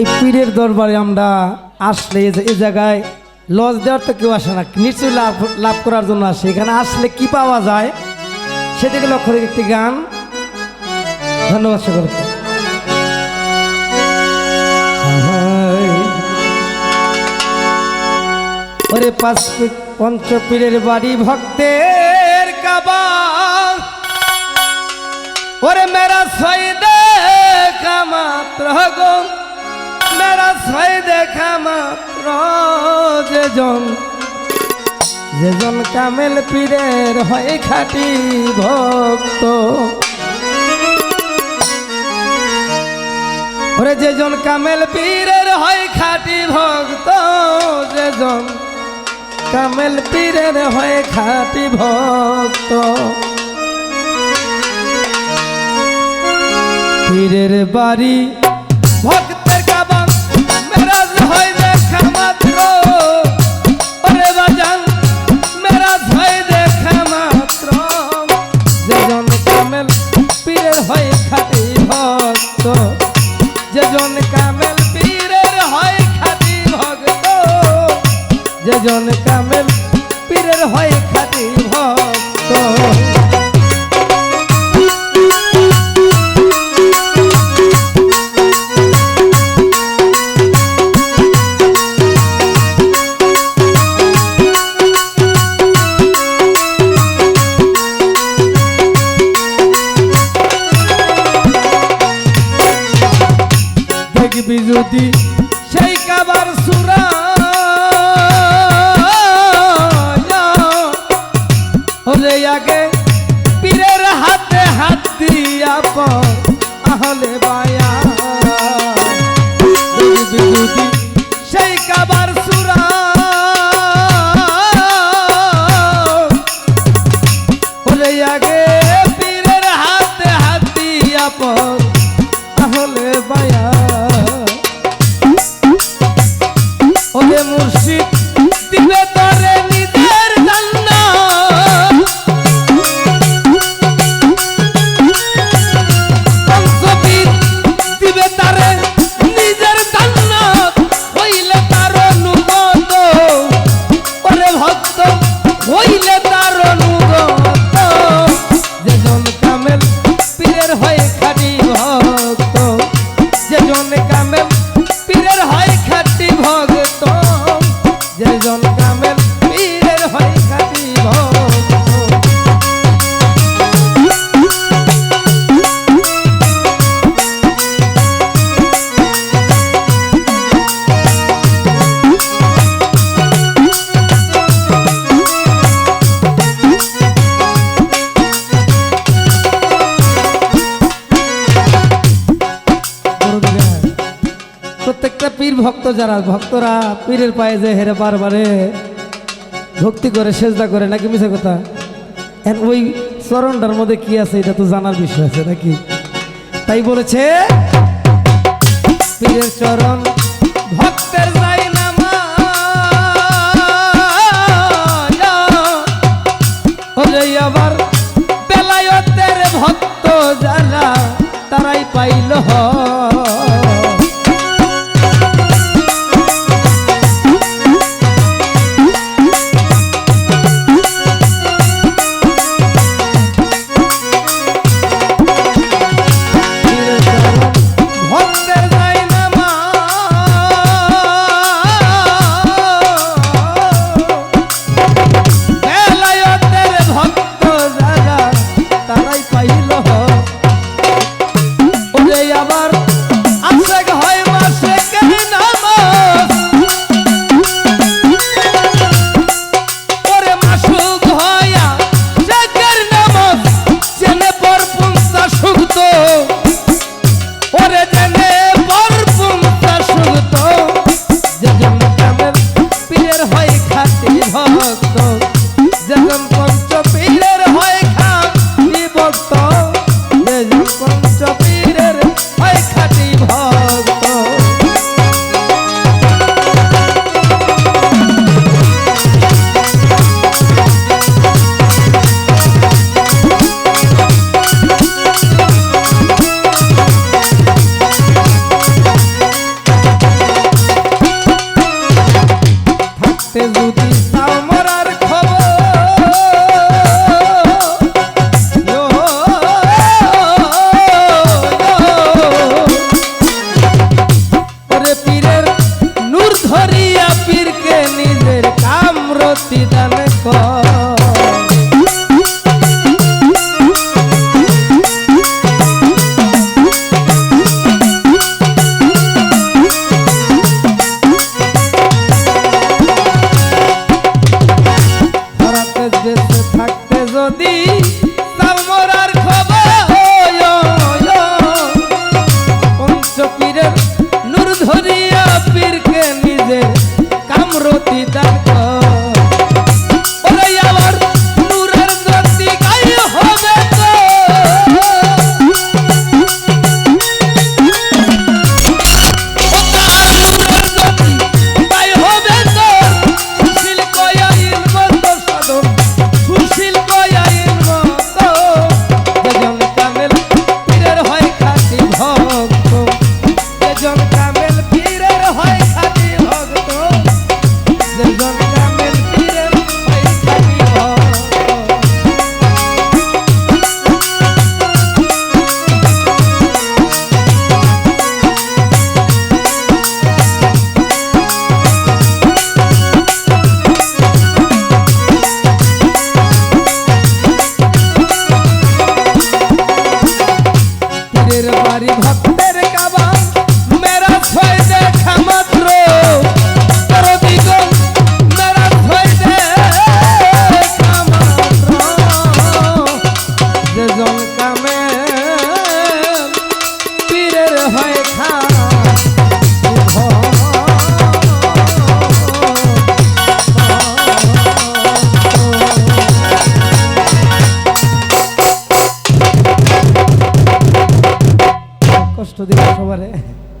এই পীরের দরবারে আমরা আসলে এই জায়গায় লজ দেওয়ার তো কেউ আসে না। নিশ্চয়ই লাভ লাভ করার জন্য আসে। এখানে আসলে কি পাওয়া যায় সেদিকে লক্ষ্য রেখে একটি গান। ধন্যবাদ সকলকে। হায়। ওরে পাঁচ পঞ্চপীরের বাড়ি ভক্তের কাবার। ওরে মেরা ছয় দেখা মাত্র গো মেরা ছয় দেখা মাত্র যেজন। যেজন কামেল পীরের হয় খাটি ভক্ত। ওরে যেজন কামেল পীরের হয় খাটি ভক্ত, যেজন কামেল পীরের হয় খাটি ভক্ত। পীরের বাড়ি ভক্তের পীরের পীর ভক্ত যারা, ভক্তরা পীরের পায়ে যে হেরে বারবারে ভক্তি করে সেজদা করে, নাকি মিছে কথা? এখন ওই চরণটার মধ্যে কি আছে, এটা তো জানার বিষয় আছে নাকি? তাই বলেছে, পীরের চরণ ভক্তের আবার বেলায়তের ভক্ত যারা, তারাই পাইল হয়।